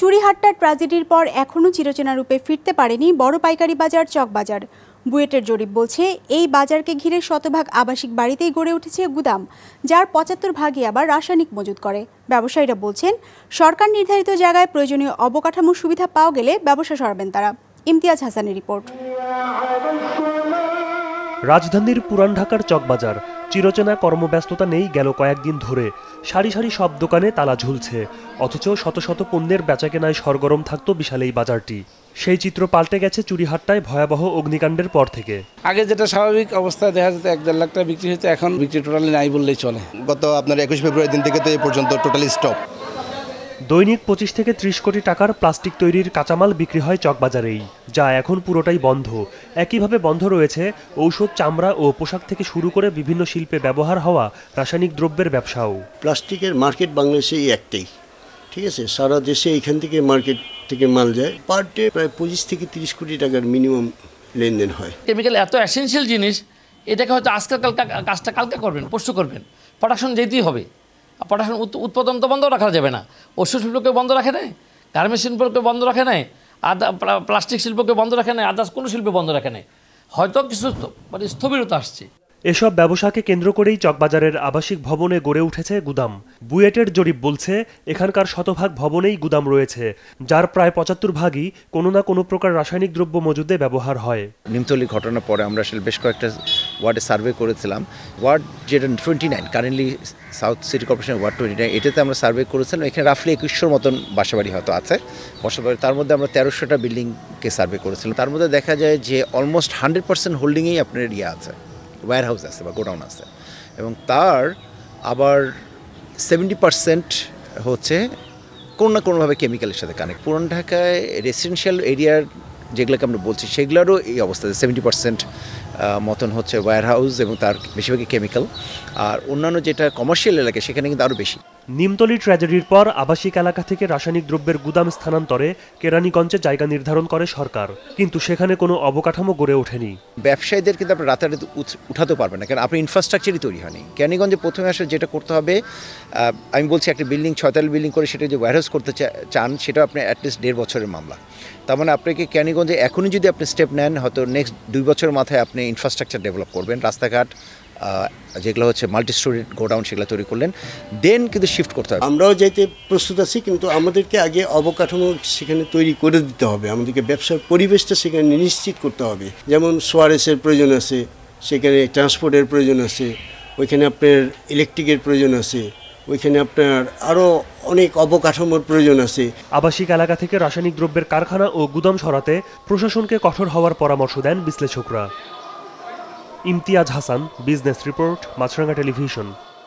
চুরিহাট্টার ট্র্যাজেডির পর এখনও চিরচেনা রূপে ফিরতে পারেনি বড় পাইকারি বাজার চকবাজার বুয়েটের জরিপ বলছে, এই বাজারকে ঘিরে শতভাগ আবাসিক বাড়িতেই গড়ে উঠেছে গুদাম, যার পঁচাত্তর ভাগই আবার রাসায়নিক মজুত করে। ব্যবসায়ীরা বলছেন, সরকার নির্ধারিত জায়গায় প্রয়োজনীয় অবকাঠামো সুবিধা পাওয়া গেলে ব্যবসা সরাবেন তারা। ইমতিয়াজ হাসানের রিপোর্ট। রাজধানীর পুরান ঢাকার চকবাজার চিরচেনা কর্মব্যস্ততা নেই গেল কয়েকদিন ধরে। সারি সারি সব দোকানে তালা ঝুলছে। অথচ শত শত পণ্যের বেচাকেনায় সরগরম থাকতো বিশাল এই বাজারটি। সেই চিত্র পাল্টে গেছে চুরিহাট্টায় ভয়াবহ অগ্নিকাণ্ডের পর থেকে। আগে যেটা স্বাভাবিক অবস্থায় দেখা যেত এক দেড় লাখ টাকা বিক্রি হতো এখন বিক্রি টোটালি নাই বললেই চলে। গত আপনার একুশ ফেব্রুয়ারি দিন থেকে তো এই পর্যন্ত টোটালি স্টপ দৈনিক পঁচিশ থেকে ত্রিশ কোটি টাকার প্লাস্টিক তৈরির কাঁচামাল বিক্রি হয় চকবাজারেই যা এখন পুরোটাই বন্ধ। একইভাবে বন্ধ রয়েছে ঔষধ চামড়া ও পোশাক থেকে শুরু করে বিভিন্ন শিল্পে ব্যবহার হওয়া রাসায়নিক দ্রব্যের ব্যবসাও। প্লাস্টিকের মার্কেট বাংলাদেশে এই একটাই ঠিক আছে? সারা দেশে এখান থেকে মার্কেট থেকে মাল যায়। পার ডে প্রায় পঁচিশ থেকে তিরিশ কোটি টাকার মিনিমাম লেনদেন হয়। কেমিক্যাল এত অ্যাসেন্সিয়াল জিনিস এটাকে হয়তো আজকে কালকে কাজটা কালকে করবেন পরশু করবেন। প্রোডাকশন যেতেই হবে। প্রোডাকশন উৎপাদন তো বন্ধ রাখা যাবে না। ওষুধ শিল্পকে বন্ধ রাখে নাই গার্মেন্টস শিল্পকে বন্ধ রাখে নাই আদা প্লাস্টিক শিল্পকে বন্ধ রাখে নাই আদার্স কোনো শিল্প বন্ধ রাখে নাই। হয়তো কিছু মানে স্থবিরতা আসছে। এসব ব্যবসাকে কেন্দ্র করেই চকবাজারের আবাসিক ভবনে গড়ে উঠেছে গুদাম। বুয়েটের জরিপ বলছে এখানকার শতভাগ ভবনেই গুদাম রয়েছে যার প্রায় পঁচাত্তর ভাগই কোনো না কোনো প্রকার রাসায়নিক দ্রব্য মজুদে ব্যবহার হয়। নিমতলির ঘটনার পরে আমরা আসলে বেশ কয়েকটা ওয়ার্ডে সার্ভে করেছিলাম। ওয়ার্ড যেটা twenty nine currently south city corporation ward twenty nine এটাতে আমরা সার্ভে করেছিলাম। এখানে রাফলি একুশশোর মতন বাসাবাড়ি হয়তো আছে। বসবাড়ি তার মধ্যে আমরা তেরোশোটা বিল্ডিংকে সার্ভে করেছিলাম। তার মধ্যে দেখা যায় যে অলমোস্ট হান্ড্রেড পার্সেন্ট হোল্ডিংয়েই আপনার ইয়ে আছে ওয়্যার হাউস আছে বা গোডাউন আছে। এবং তার আবার সেভেন্টি পার্সেন্ট হচ্ছে কোনো না কোনোভাবে কেমিক্যালের সাথে কানেক্ট পুরান ঢাকায় রেসিডেন্সিয়াল এরিয়ার যেগুলোকে আমরা বলছি, সেগুলোরও এই অবস্থা সেভেন্টি পার্সেন্ট মতন হচ্ছে ওয়্যার হাউস এবং তার বেশিরভাগই কেমিক্যাল আর অন্যান্য যেটা কমার্শিয়াল এলাকা সেখানে কিন্তু আরও বেশি। নিমতলি ট্র্যাজেডির পর আবাসিক এলাকা থেকে রাসায়নিক দ্রব্যের গুদাম স্থানান্তরে কেরানীগঞ্জে জায়গা নির্ধারণ করে সরকার। কিন্তু সেখানে কোনো অবকাঠামো গড়ে ওঠেনি। ব্যবসায়ীদের কিন্তু আপনি রাতারাতি উঠাতে পারবেন না কারণ আপনি ইনফ্রাস্ট্রাকচারই তৈরি হয়নি। ক্যানিগঞ্জে প্রথমে আসলে যেটা করতে হবে আমি বলছি একটা বিল্ডিং ছয়তাল বিল্ডিং করে সেটা যে ওয়ারহাউস করতে চান সেটা আপনি অ্যাটলিস্ট দেড় বছরের মামলা। তার মানে আপনাকে ক্যানিগঞ্জে এখনই যদি আপনি স্টেপ নেন হয়তো নেক্সট দুই বছরের মাথায় আপনি ইনফ্রাস্ট্রাকচার ডেভেলপ করবেন। রাস্তাঘাট যেগুলো হচ্ছে মাল্টি স্টোরি গোডাউন সেগুলো তৈরি করলেন। দেন কিন্তু শিফট করতে হবে। আমরাও যাইতে প্রস্তুত আছি কিন্তু আমাদেরকে আগে অবকাঠামো সেখানে তৈরি করে দিতে হবে। আমাদেরকে ব্যবসার পরিবেশটা সেখানে নিশ্চিত করতে হবে। যেমন সোয়ারেসের প্রয়োজন আছে সেখানে ট্রান্সপোর্টের প্রয়োজন আছে ওইখানে আপনার ইলেকট্রিকের প্রয়োজন আছে ওইখানে আপনার আরও অনেক অবকাঠামোর প্রয়োজন আছে। আবাসিক এলাকা থেকে রাসায়নিক দ্রব্যের কারখানা ও গুদাম সরাতে প্রশাসনকে কঠোর হওয়ার পরামর্শ দেন বিশ্লেষকরা। Imtiaz Hasan business report Maasranga television.